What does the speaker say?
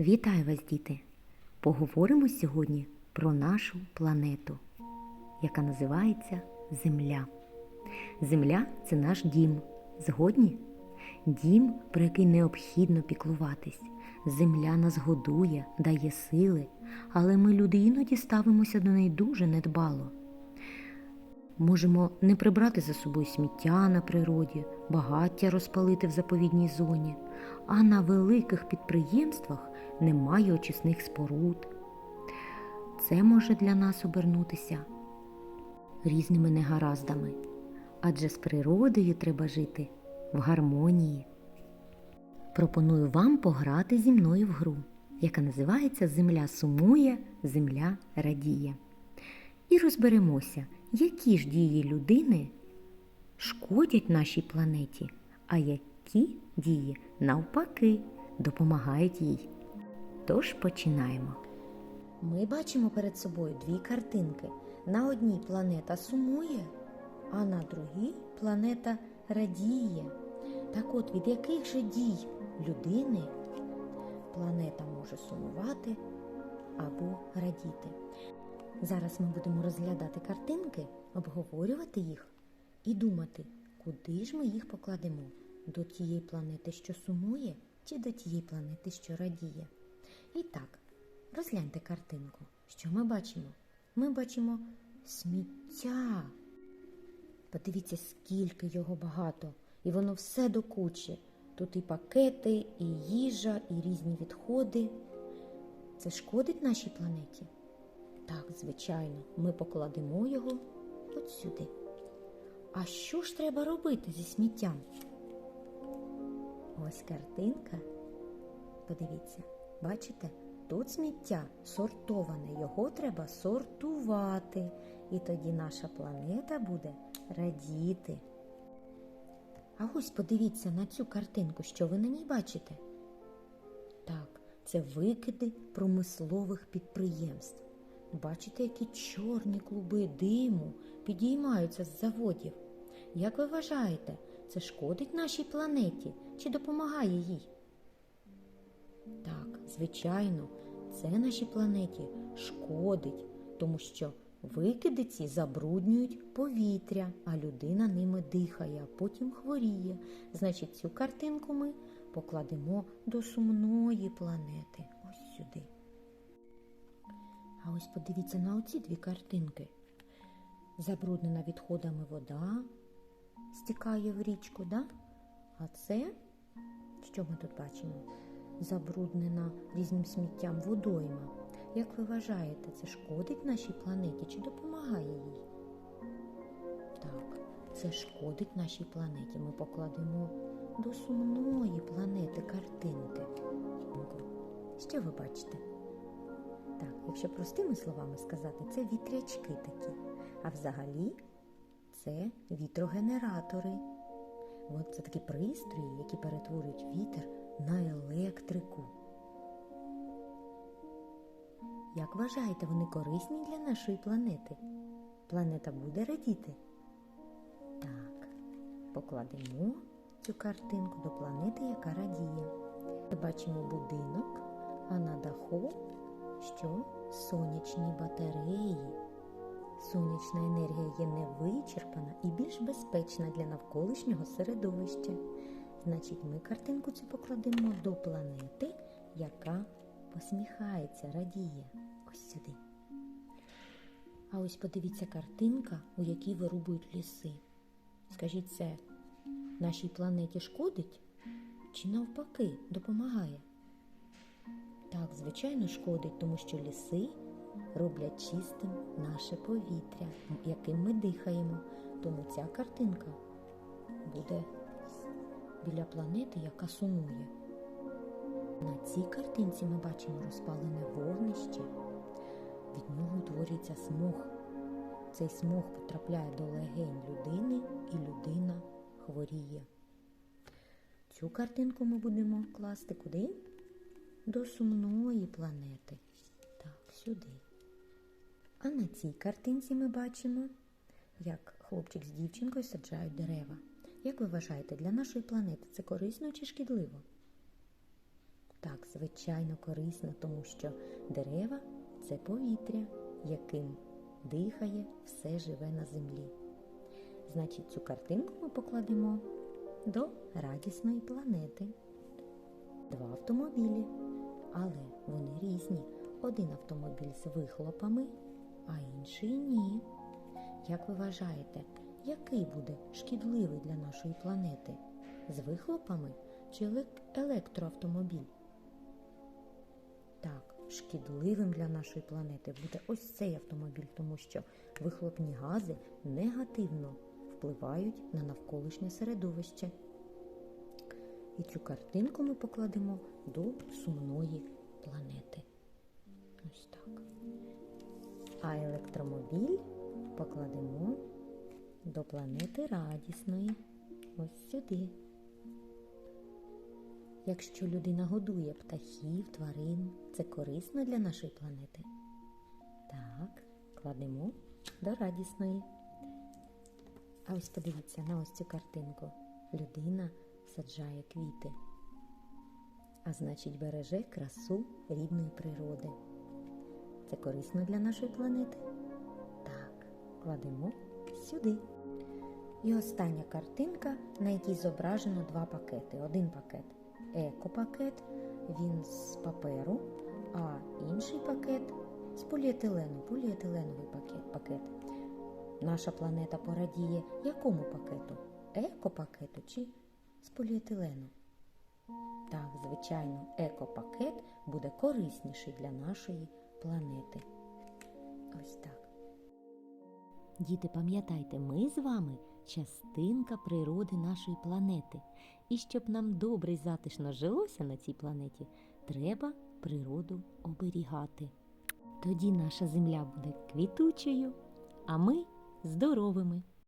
Вітаю вас, діти! Поговоримо сьогодні про нашу планету, яка називається Земля. Земля це наш дім. Згодні? Дім, про який необхідно піклуватись. Земля нас годує, дає сили, але ми, люди, іноді ставимося до неї дуже недбало. Можемо не прибрати за собою сміття на природі, багаття розпалити в заповідній зоні, а на великих підприємствах немає очисних споруд. Це може для нас обернутися різними негараздами, адже з природою треба жити в гармонії. Пропоную вам пограти зі мною в гру, яка називається Земля сумує, земля радіє. І розберемося, які ж дії людини шкодять нашій планеті, а які дії навпаки допомагають їй. Тож починаємо. Ми бачимо перед собою дві картинки. На одній планета сумує, а на другій планета радіє. Так от, від яких же дій людини планета може сумувати або радіти? Зараз ми будемо розглядати картинки, обговорювати їх і думати, куди ж ми їх покладемо до тієї планети, що сумує, чи до тієї планети, що радіє. І так, розгляньте картинку. Що ми бачимо? Ми бачимо сміття. Подивіться, скільки його багато, і воно все до кучі. Тут і пакети, і їжа, і різні відходи. Це шкодить нашій планеті? Так, звичайно, ми покладемо його от сюди. А що ж треба робити зі сміттям? Ось картинка. Подивіться, бачите? Тут сміття сортоване, його треба сортувати. І тоді наша планета буде радіти. А ось подивіться на цю картинку, що ви на ній бачите? Так, це викиди промислових підприємств. Бачите, які чорні клуби диму підіймаються з заводів. Як ви вважаєте, це шкодить нашій планеті чи допомагає їй? Так, звичайно, це нашій планеті шкодить, тому що викиди ці забруднюють повітря, а людина ними дихає, а потім хворіє. Значить, цю картинку ми покладемо до сумної планети. Ось сюди. А ось подивіться на оці дві картинки. Забруднена відходами вода стікає в річку, да? а це, що ми тут бачимо? Забруднена різним сміттям водойма. Як ви вважаєте, це шкодить нашій планеті чи допомагає їй? Так, це шкодить нашій планеті. Ми покладемо до сумної планети картинки. Що ви бачите? Так, якщо простими словами сказати, це вітрячки такі. А взагалі це вітрогенератори. От це такі пристрої, які перетворюють вітер на електрику. Як вважаєте, вони корисні для нашої планети? Планета буде радіти? Так, покладемо цю картинку до планети, яка радіє. Ми бачимо будинок, а на даху що сонячні батареї. Сонячна енергія є невичерпана і більш безпечна для навколишнього середовища. Значить, ми картинку цю покладемо до планети, яка посміхається, радіє. Ось сюди. А ось подивіться картинка, у якій вирубують ліси. Скажіть, це нашій планеті шкодить чи навпаки допомагає? Звичайно, шкодить, тому що ліси роблять чистим наше повітря, яким ми дихаємо. Тому ця картинка буде біля планети, яка сумує. На цій картинці ми бачимо розпалене вогнище. Від нього утворюється смог. Цей смог потрапляє до легень людини, і людина хворіє. Цю картинку ми будемо класти куди? До сумної планети. Так, сюди. А на цій картинці ми бачимо, як хлопчик з дівчинкою саджають дерева. Як ви вважаєте, для нашої планети це корисно чи шкідливо? Так, звичайно, корисно, тому що дерева це повітря, яким дихає все живе на землі. Значить, цю картинку ми покладемо до радісної планети. Два автомобілі, але вони різні. Один автомобіль з вихлопами, а інший ні. Як ви вважаєте, який буде шкідливий для нашої планети? З вихлопами чи електроавтомобіль? Так, шкідливим для нашої планети буде ось цей автомобіль, тому що вихлопні гази негативно впливають на навколишнє середовище. І цю картинку ми покладемо до сумної планети. Ось так. А електромобіль покладемо до планети радісної. Ось сюди. Якщо людина годує птахів, тварин, це корисно для нашої планети. Так, кладемо до радісної. А ось подивіться на ось цю картинку. Людина саджає квіти, а значить береже красу рідної природи. Це корисно для нашої планети? Так, кладемо сюди. І остання картинка, на якій зображено два пакети. Один пакет екопакет, він з паперу, а інший пакет з поліетилену, поліетиленовий пакет. пакет. Наша планета порадіє якому пакету? Екопакету чи з поліетилену? Так, звичайно, екопакет буде корисніший для нашої планети. Ось так. Діти, пам'ятайте, ми з вами частинка природи нашої планети. І щоб нам добре і затишно жилося на цій планеті, треба природу оберігати. Тоді наша земля буде квітучою, а ми здоровими.